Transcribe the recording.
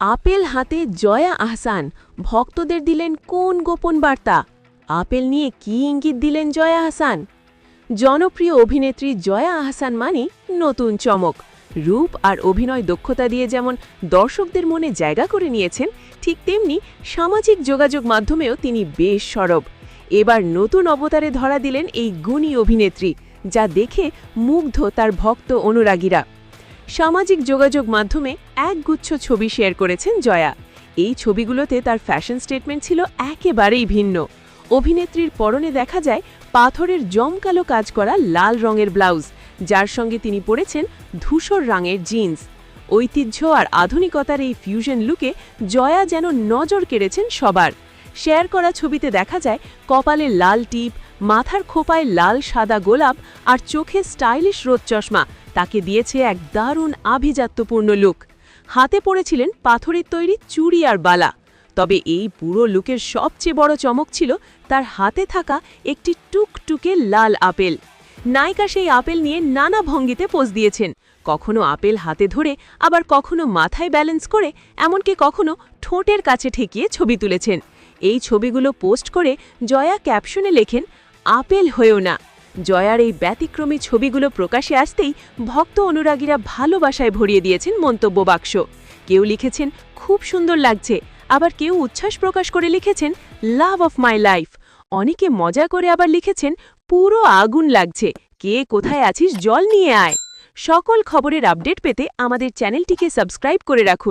Apple হাতে জয়া আহসান। ভক্তদের দিলেন কোন গোপন বার্তা? আপেল নিয়ে কি ইঙ্গিত দিলেন জয়া আহসান? জনপ্রিয় অভিনেত্রী জয়া আহসান মানি নতুন চমক। রূপ আর অভিনয় দক্ষতা দিয়ে যেমন দর্শকদের মনে জায়গা করে নিয়েছেন, ঠিক তেমনি সামাজিক যোগাযোগ মাধ্যমেও তিনি বেশ সরব। এবার নতুন অবতারে ধরা দিলেন এই গুণী অভিনেত্রী, যা দেখে মুগ্ধ তার ভক্ত অনুরাগীরা। সামাজিক যোগাযোগ মাধ্যমে একগুচ্ছ ছবি শেয়ার করেছেন জয়া। এই ছবিগুলোতে তার ফ্যাশন স্টেটমেন্ট ছিল একেবারেই ভিন্ন। অভিনেত্রীর পরনে দেখা যায় পাথরের জমকালো কাজ করা লাল রঙের ব্লাউজ, যার সঙ্গে তিনি পরেছেন ধূসর রঙের জিন্স। ঐতিহ্য আর আধুনিকতার এই ফিউশন লুকে জয়া যেন নজর কেড়েছেন সবার। শেয়ার করা ছবিতে দেখা যায় কপালে লাল টিপ, মাথার খোপায় লাল সাদা গোলাপ আর চোখে স্টাইলিশ রোদ চশমা তাকে দিয়েছে এক দারুণ আভিজাত্যপূর্ণ লুক। হাতে পড়েছিলেন পাথরের তৈরি চুড়ি আর বালা। তবে এই পুরো লুকের সবচেয়ে বড় চমক ছিল তার হাতে থাকা একটি টুকটুকে লাল আপেল। নায়িকা সেই আপেল নিয়ে নানা ভঙ্গিতে পোজ দিয়েছেন। কখনো আপেল হাতে ধরে, আবার কখনো মাথায় ব্যালেন্স করে, এমনকি কখনো ঠোঁটের কাছে ঠেকিয়ে ছবি তুলেছেন। এই ছবিগুলো পোস্ট করে জয়া ক্যাপশনে লেখেন, আপেল হয়েও না। জয়ার এই ব্যতিক্রমী ছবিগুলো প্রকাশে আসতেই ভক্ত অনুরাগীরা ভালোবাসায় ভরিয়ে দিয়েছেন মন্তব্য বাক্স। কেউ লিখেছেন, খুব সুন্দর লাগছে। আবার কেউ উচ্ছ্বাস প্রকাশ করে লিখেছেন লাভ অফ মাই লাইফ অনেকে মজা করে আবার লিখেছেন, পুরো আগুন লাগছে। কে কোথায় আছিস? জল নিয়ে আয়। সকল খবরের আপডেট পেতে আমাদের চ্যানেলটিকে সাবস্ক্রাইব করে রাখুন।